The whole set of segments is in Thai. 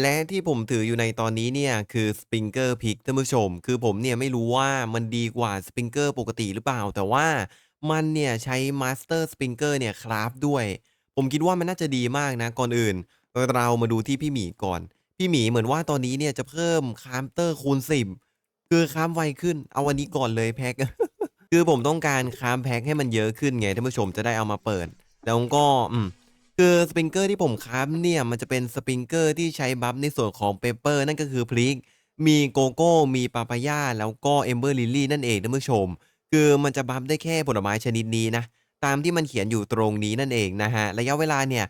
และที่ผมถืออยู่ในตอนนี้เนี่ย คือ Springer Peak ท่านผู้ชม คือผมเนี่ยไม่รู้ว่ามันดีกว่า Springer ปกติหรือเปล่า แต่ว่ามันเนี่ยใช้ Master Springer เนี่ยคราฟด้วย ผมคิดว่ามันน่าจะดีมากนะ ก่อนอื่น เรามาดูที่พี่หมีก่อน พี่หมีเหมือนว่าตอนนี้เนี่ยจะเพิ่มคามเตอร์คูณ10คือคามไวขึ้น เอาอันนี้ก่อนเลยแพ็กคือผมต้องการคามแพ็กให้มันเยอะขึ้นไงท่านผู้ชมจะได้เอามาเปิด แล้วก็อืม คือสปริงเกอร์ที่ผมค้ำเนี่ย มันจะเป็นสปริงเกอร์ที่ใช้บัฟในส่วนของเปเปอร์ นั่นก็คือพริก มีโกโก้ มีปาปายาแล้วก็เอมเบอร์ลิลลี่นั่นเองท่านผู้ชม คือมันจะบัฟได้แค่ผลไม้ชนิดนี้นะ ตามที่มันเขียนอยู่ตรงนี้นั่นเองนะฮะ ระยะเวลาเนี่ย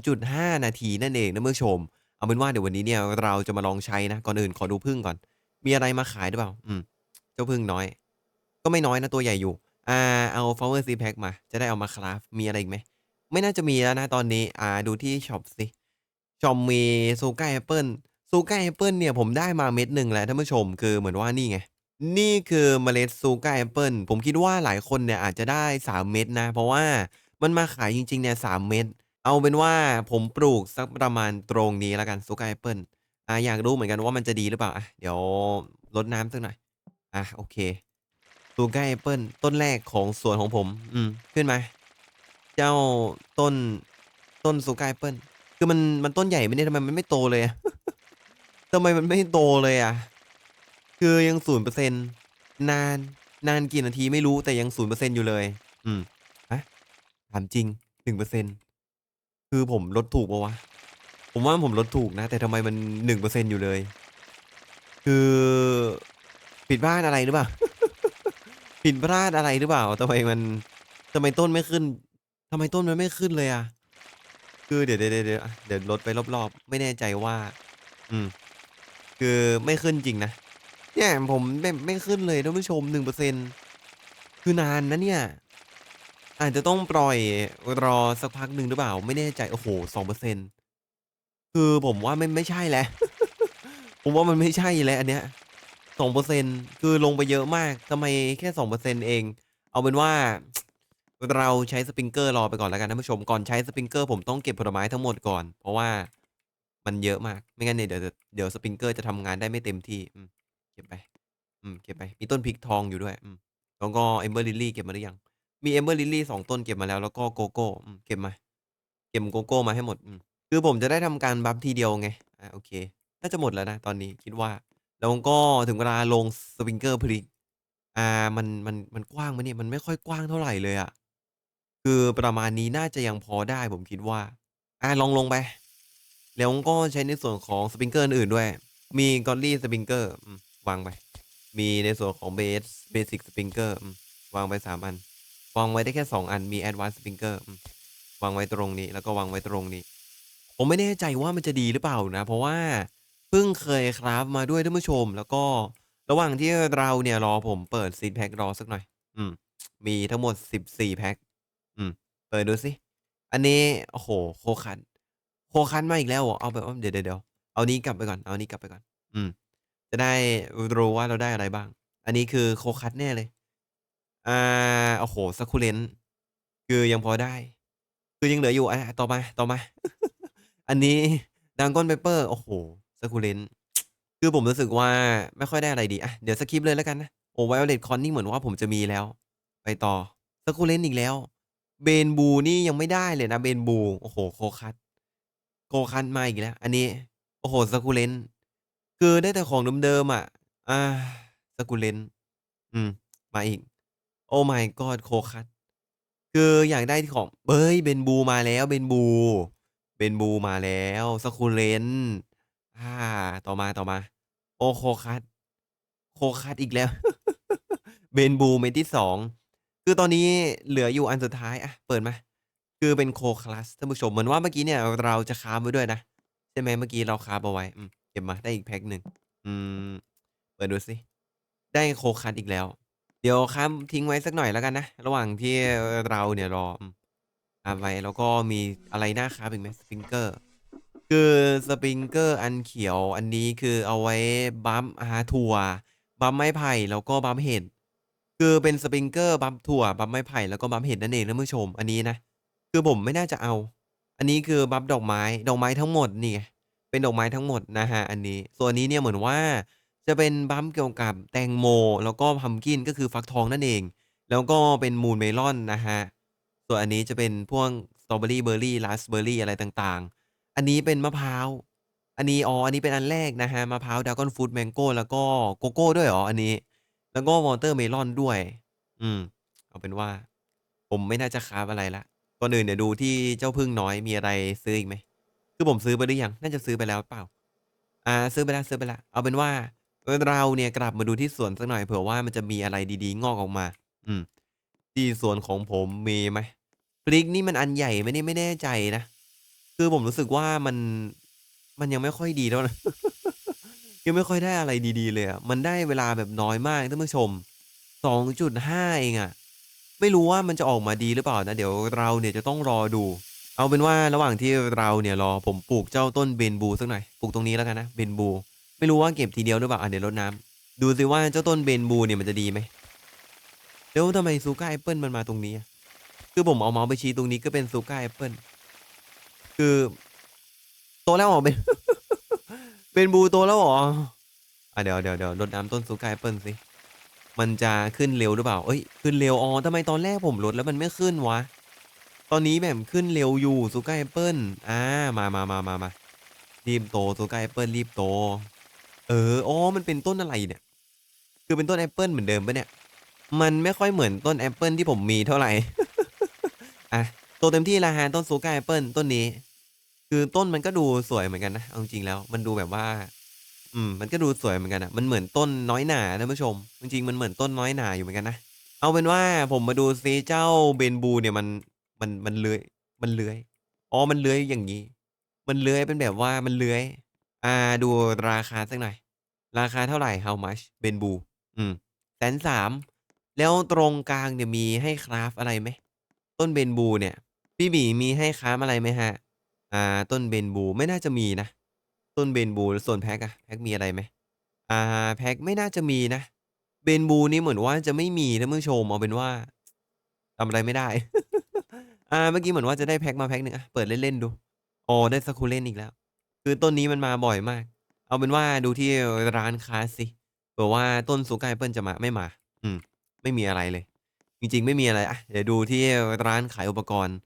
2.5 นาทีนั่นเองท่านผู้ชม เอาเป็นว่าเดี๋ยววันนี้เนี่ยเราจะมาลองใช้นะ ก่อนอื่นขอดูพึ่งก่อน มีอะไรมาขายหรือเปล่า อืม เจ้าพึ่งน้อย ก็ไม่น้อยนะตัวใหญ่อยู่ อ่า เอา flower seed pack มา จะได้เอามาคราฟ มีอะไรอีกไหม ไม่น่าจะมีแล้วนะตอนนี้ อ่า ดูที่ช็อปสิช็อปมีซูก้าแอปเปิลซูก้าแอปเปิลเนี่ยผมได้มาเม็ดหนึ่งแล้วท่านผู้ชมคือเหมือนว่านี่ไง นี่คือเมล็ดซูก้าแอปเปิลผมคิดว่าหลายคนเนี่ยอาจจะได้ 3 เม็ดนะ เพราะว่ามันมาขายจริงๆเนี่ยสเม็ดเอาเป็นว่าผมปลูกสักประมาณตรงนี้แล้วกันซูก้าแอปเปิลอ่าอยากรู้เหมือนกันว่ามันจะดีหรือเปล่าอะเดี๋ยวรดน้ำสักหน่อยอะโอเคซูก้าแอปเปิลต้นแรกของสวนของผม อืมขึ้นมา เจ้าต้นต้นซูก้าแอปเปิลคือมันมันต้นใหญ่ไมเนี่ยทำไมมันไม่โตเลยอะ ทำไมมันไม่โตเลยอะคือยังศูนย์เปอร์เซ็นนานนานกี่นาทีไม่รู้แต่ยังศูนย์เปอร์เซ็นอยู่เลย อืมฮะถามจริงหนึ่งเปอร์เซ็นคือผมลดถูกปะวะ ผมว่าผมลดถูกนะ แต่ทำไมมันหนึ่งเปอร์เซ็นอยู่เลย คือผิดพลาดอะไรหรือเปล่าผิดพลาดอะไรหรือเปล่าทำไมมันทำไมต้นไม่ขึ้น ทำไมต้นมันไม่ขึ้นเลยอะคือเดี๋ยวเดี๋ยวเดี๋ยวเดี๋ยวอะเดี๋ยวลดไปรอบๆ ไม่แน่ใจว่า อืม คือไม่ขึ้นจริงนะ เนี่ยผมไม่ไม่ขึ้นเลยท่านผู้ชมหนึ่งเปอร์เซ็นคือนานนะเนี่ย อาจจะต้องปล่อยรอสักพักหนึ่งหรือเปล่า ไม่แน่ใจ โอ้โหสองเปอร์เซ็นคือผมว่าไม่ไม่ใช่แล้ว ผมว่ามันไม่ใช่แล้วอันเนี้ยสองเปอร์เซ็นคือลงไปเยอะมากทำไมแค่สองเปอร์เซ็นเอง เอาเป็นว่า เราใช้สปริงเกอร์รอไปก่อนแล้วกันท่านผู้ชมก่อนใช้สปริงเกอร์ผมต้องเก็บผลไม้ทั้งหมดก่อน เพราะว่ามันเยอะมาก ไม่งั้นเนี่ยเดี๋ยวเดี๋ยวสปริงเกอร์จะทำงานได้ไม่เต็มที่อืมเก็บไป อืมเก็บไป มีต้นพริกทองอยู่ด้วย อืมแล้วก็เอมเบอร์ลิลลี่เก็บมาหรือยัง มีเอมเบอร์ลิลลี่สองต้นเก็บมาแล้วแล้วก็โกโก้อืมเก็บมา เก็บโกโก้มาให้หมดอืมคือผมจะได้ทำการบัฟทีเดียวไงอ่าโอเค น่าจะหมดแล้วนะตอนนี้คิดว่า แล้วก็ถึงเวลาลงสปริงเกอร์พริก อ่ามันมันมันกว้างไหมเนี่ยมันไม่ค่อยกว้างเท่าไหร่เลยอะ คือประมาณนี้น่าจะยังพอได้ผมคิดว่า อ่าลองลงไป แล้วก็ใช้ในส่วนของสปริงเกอร์อื่นด้วย มีกอลลี่สปริงเกอร์วางไป มีในส่วนของเบสเบสิกสปริงเกอร์วางไปสามอัน วางไว้ได้แค่สองอัน มีแอดวานซ์สปริงเกอร์วางไว้ตรงนี้ แล้วก็วางไว้ตรงนี้ ผมไม่แน่ใจว่ามันจะดีหรือเปล่านะ เพราะว่าเพิ่งเคยคราฟมาด้วยท่านผู้ชม แล้วก็ระหว่างที่เราเนี่ยรอผมเปิดซีดแพ็ครอสักหน่อย อืม มีทั้งหมดสิบสี่แพ็ค เปิดดูสิ อันนี้โอ้โหโคคัน โคคันมาอีกแล้วเหรอเอาแบบว่าเดี๋ยวเดี๋ยวเอานี้กลับไปก่อน เอานี้กลับไปก่อน อืม จะได้รู้ว่าเราได้อะไรบ้าง อันนี้คือโคคัสแน่เลย อ่า โอ้โหซักคูเลนคือยังพอได้ คือยังเหลืออยู่อะต่อมา ต่อมา อันนี้ดังก้อนเปเปอร์ โอ้โหซักคูเลนคือผมรู้สึกว่าไม่ค่อยได้อะไรดี อะ เดี๋ยวสคิปเลยแล้วกันนะ โอ้ไวโอเลตคอนนี่เหมือนว่าผมจะมีแล้ว ไปต่อซักคูเลนอีกแล้ว เบนบูนี่ยังไม่ได้เลยนะเบนบู โอ้โหโคคัสโคคัสมาอีกแล้ว อันนี้ โอ้โหซักคูเลนคือได้แต่ของเดิมๆอะ อ่าสกุเลนอืม มาอีก Oh my god โคคัสคืออยากได้ของเฮ้ยเบนบูมาแล้วเบนบู เบนบูมาแล้วสกุเลนอ่า ต่อมาต่อมา โอ้โคคัสโคคัสอีกแล้ว เบนบูเม็ดที่สอง คือตอนนี้เหลืออยู่อันสุดท้ายอะเปิดมา คือเป็นโคคลัสท่านผู้ชมเหมือนว่าเมื่อกี้เนี่ยเราจะค้าไว้ด้วยนะใช่ไหมเมื่อกี้เราค้าเอาไว้เก็บมาได้อีกแพ็คหนึ่งอืมเปิดดูสิได้โคคัสอีกแล้ว เดี๋ยวค้าทิ้งไว้สักหน่อยแล้วกันนะระหว่างที่เราเนี่ยรออืมค้าไว้แล้วก็มีอะไรน่าค้าอีกไหมสปริงเกอร์คือสปริงเกอร์อันเขียวอันนี้คือเอาไว้บัมอาถั่วบัมไม้ไผ่แล้วก็บัมเห็ด คือเป็นสปริงเกอร์บัมถั่วบัมไม้ไผ่แล้วก็บัมเห็ดนั่นเองท่านผู้ชม อันนี้นะ คือผมไม่น่าจะเอา อันนี้คือบัมดอกไม้ดอกไม้ทั้งหมดนี่เป็นดอกไม้ทั้งหมดนะครับอันนี้ ส่วนนี้เนี่ยเหมือนว่าจะเป็นบัมเกี่ยวกับแตงโม แล้วก็ Pumpkin ก็คือฟักทองนั่นเอง แล้วก็เป็น Moon Melon นะครับส่วนอันนี้จะเป็นพวกสตรอเบอรี่เบอร์รี่ราสเบอร์รี่อะไรต่างๆ อันนี้เป็นมะพร้าวอันนี้อ๋ออันนี้เป็นอันแรกนะครับมะพร้าว Dragon Fruit Mango แล้วก็โกโก้ด้วยเหรออันนี้ แล้วก็ Watermelon ด้วย อืม เอาเป็นว่า ผมไม่น่าจะคราฟอะไรล้วก่อนอื่นเดี๋ยวดูที่เจ้าผึ้งน้อยมีอะไรซื้ออีกไหม คือผมซื้อไปหรือยัง น่าจะซื้อไปแล้วเปล่า อ่า ซื้อไปแล้วซื้อไปแล้ว เอาเป็นว่าเราเนี่ยกลับมาดูที่สวนสักหน่อยเผื่อว่ามันจะมีอะไรดีๆ งอกออกมา อืม ที่สวนของผมมีไหมพริกนี่มันอันใหญ่ไหมนี่ไม่แน่ใจนะ คือผมรู้สึกว่ามันมันยังไม่ค่อยดีเท่าไร ยังไม่ค่อยได้อะไรดีๆเลยอะมันได้เวลาแบบน้อยมากท่านผู้ชม 2.5 เองอะไม่รู้ว่ามันจะออกมาดีหรือเปล่านะ เดี๋ยวเราเนี่ยจะต้องรอดู เอาเป็นว่าระหว่างที่เราเนี่ยรอผมปลูกเจ้าต้นเบนบูสักหน่อยปลูกตรงนี้แล้วกันนะเบนบู ไม่รู้ว่าเก็บทีเดียวหรือเปล่าอะเดี๋ยวรดน้ำดูสิว่าเจ้าต้นเบนบูเนี่ยมันจะดีไหมแล้วทำไม Sugar Apple มันมาตรงนี้คือผมเอาเมาส์ไปชี้ตรงนี้ก็เป็น Sugar Apple คือโตแล้วเหรอเบน เบนบูโตแล้วเหรอ?อะเดี๋ยวๆๆรดน้ำต้น Sugar Apple สิ มันจะขึ้นเร็วหรือเปล่าเฮ้ย ขึ้นเร็ว อ๋อทำไมตอนแรกผมรดแล้วมันไม่ขึ้นวะ ตอนนี้แบบขึ้นเร็วอยู่ Sugar Apple อามาๆๆๆรีบโต Sugar Apple รีบโต เออ อ๋อ มันเป็นต้นอะไรเนี่ย คือเป็นต้นแอปเปิลเหมือนเดิมปล่าเนี่ย?มันไม่ค่อยเหมือนต้นแอปเปิลที่ผมมีเท่าไหร่ อะ โตเต็มที่ล้วครับต้น Sugar Apple ต้นนี้ คือต้นมันก็ดูสวยเหมือนกันนะเอาจริงๆแล้ว มันดูแบบว่า อืม มันก็ดูสวยเหมือนกันอะมันเหมือนต้นน้อยหนาท่านผู้ชม จริงๆมันเหมือนต้นน้อยหนาอยู่เหมือนกันนะเอาเป็นว่าผมมาดูซิเจ้าเบนบูเนี่ยมันมันมันเลื้อยมันเลื้อยอ๋อมันเลื้อยอย่างงี้ มันเลื้อยเป็นแบบว่ามันเลื้อย อ่าดูราคาสักหน่อย ราคาเท่าไหร่ How much เบนบู อืม130,000แล้วตรงกลางเนี่ยมีให้คราฟอะไรไหม?ต้นเบนบูเนี่ย พี่หมีมีให้คราฟอะไรไหมครับ? อ่า ต้นเบนบูไม่น่าจะมีนะ ต้นเบนบูส่วนแพ็กอะแพ็กมีอะไรไหม?อ่า แพ็กไม่น่าจะมีนะ เบนบูนี่เหมือนว่าจะไม่มีท่านผู้ชมเอาเป็นว่าทำอะไรไม่ได้ อ่า เมื่อกี้เหมือนว่าจะได้แพ็กมาแพ็กหนึ่งอะเปิดเล่นๆดูอ๋อได้ Succulent อีกแล้ว คือต้นนี้มันมาบ่อยมาก เอาเป็นว่าดูที่ร้านค้าสิเผื่อว่าต้น Sugar Apple จะมาไม่มา อืม ไม่มีอะไรเลย จริงๆ ไม่มีอะไรอะเดี๋ยวดูที่ร้านขายอุปกรณ์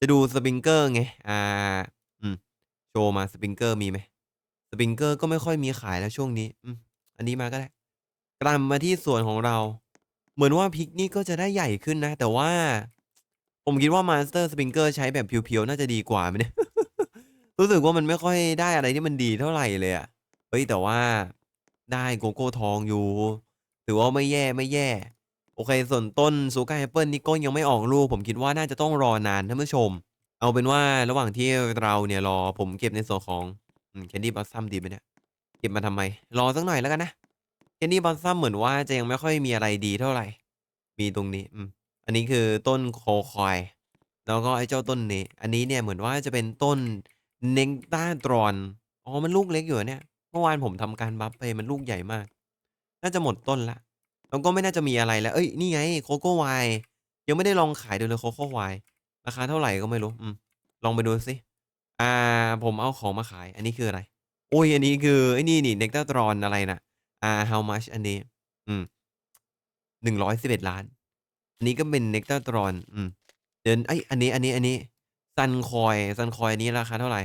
จะดูสปริงเกอร์ไง อ่า อืม โชว์มาสปริงเกอร์มีไหม?สปริงเกอร์ก็ไม่ค่อยมีขายแล้วช่วงนี้ อืม อันนี้มาก็ได้ กลับมาที่ส่วนของเรา เหมือนว่าพริกนี่ก็จะได้ใหญ่ขึ้นนะ แต่ว่า ผมคิดว่า Master Sprinkle ใช้แบบเพียวๆ น่าจะดีกว่าไหมเนี่ย รู้สึกว่ามันไม่ค่อยได้อะไรที่มันดีเท่าไหร่เลยอะเฮ้ยแต่ว่าได้โกโก้ทองอยู่ ถือว่าไม่แย่ๆ โอเค ส่วนต้น Sugar Apple นี่ก็ยังไม่ออกลูก ผมคิดว่าน่าจะต้องรอนานท่านผู้ชม เอาเป็นว่าระหว่างที่เราเนี่ยรอผมเก็บในส่วนของอืม Candy Blossom ดีไหมเนี่ย เก็บมาทำไม รอสักหน่อยแล้วกันนะ Candy Blossom เหมือนว่าจะยังไม่ค่อยมีอะไรดีเท่าไหร่ มีตรงนี้อืมอันนี้คือต้น Cocoa แล้วก็ไอ้เจ้าต้นนี้ อันนี้เนี่ยเหมือนว่าจะเป็นต้น Nectatron อ๋อ มันลูกเล็กอยู่เนี่ย เมื่อวานผมทำการบัฟไปมันลูกใหญ่มาก น่าจะหมดต้นล้ว แล้วก็ไม่น่าจะมีอะไรแล้วเฮ้ย นี่ไง Cocoa Wine ยังไม่ได้ลองขายดูเลย Cocoa Wine ราคาเท่าไหร่ก็ไม่รู้ อืม ลองไปดูสิ อ่า ผมเอาของมาขาย อันนี้คืออะไรอุ๊ยอันนี้คือไอ้นี่นี่ Nectatron อะไรน่ะ อ่า How much อันนี้ อืม111,000,000อันนี้ก็เป็น Nectatron อืม เดี๋ยวเอ๊ยอันนี้ๆๆ Suncoin Suncoin อันนี้ราคาเท่าไหร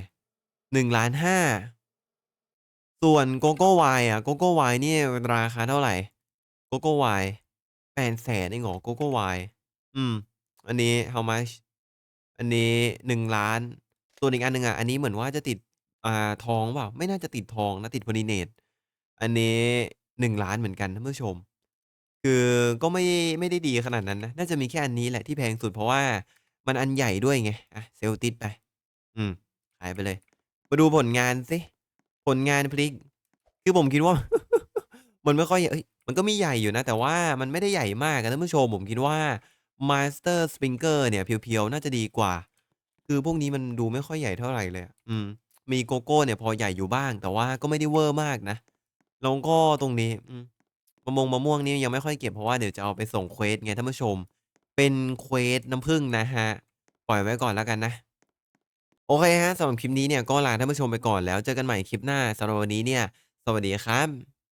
1,500,000ส่วน Cocoa Wine อะ Cocoa Wine นี่ราคาเท่าไหร่ Cocoa Wine 800,000เองเหรอ Cocoa Wine อืม อันนี้ How much อันนี้1,000,000ส่วนอีกอันหนึ่งอะอันนี้เหมือนว่าจะติด อ่า ทองหรือเปล่า ไม่น่าจะติดทองนะ ติด Pollinate อันนี้1,000,000เหมือนกันท่านผู้ชม คือก็ไม่ไม่ได้ดีขนาดนั้นนะ น่าจะมีแค่อันนี้แหละที่แพงสุดเพราะว่ามันอันใหญ่ด้วยไงอะเซลล์ติดไป อืม ขายไปเลย มาดูผลงานสิ ผลงานพริก คือผมคิดว่า มันไม่ค่อยเฮ้ย มันก็มีใหญ่อยู่นะ แต่ว่ามันไม่ได้ใหญ่มากอะท่านผู้ชม ผมคิดว่า Master Sprinkle เนี่ยเพียว ๆ น่าจะดีกว่า คือพวกนี้มันดูไม่ค่อยใหญ่เท่าไหร่เลยอะอืม มีโกโก้เนี่ยพอใหญ่อยู่บ้าง แต่ว่าก็ไม่ได้เวอร์มากนะแล้วก็ตรงนี้อืมมะมงมะม่วงนี่ยังไม่ค่อยเก็บเพราะว่าเดี๋ยวจะเอาไปส่งเควสไงท่านผู้ชม เป็นเควสน้ำผึ้งนะครับปล่อยไว้ก่อนแล้วกันนะ โอเคครับสำหรับคลิปนี้เนี่ยก็ลาท่านผู้ชมไปก่อนแล้วเจอกันใหม่คลิปหน้าสำหรับวันนี้เนี่ย สวัสดีครับ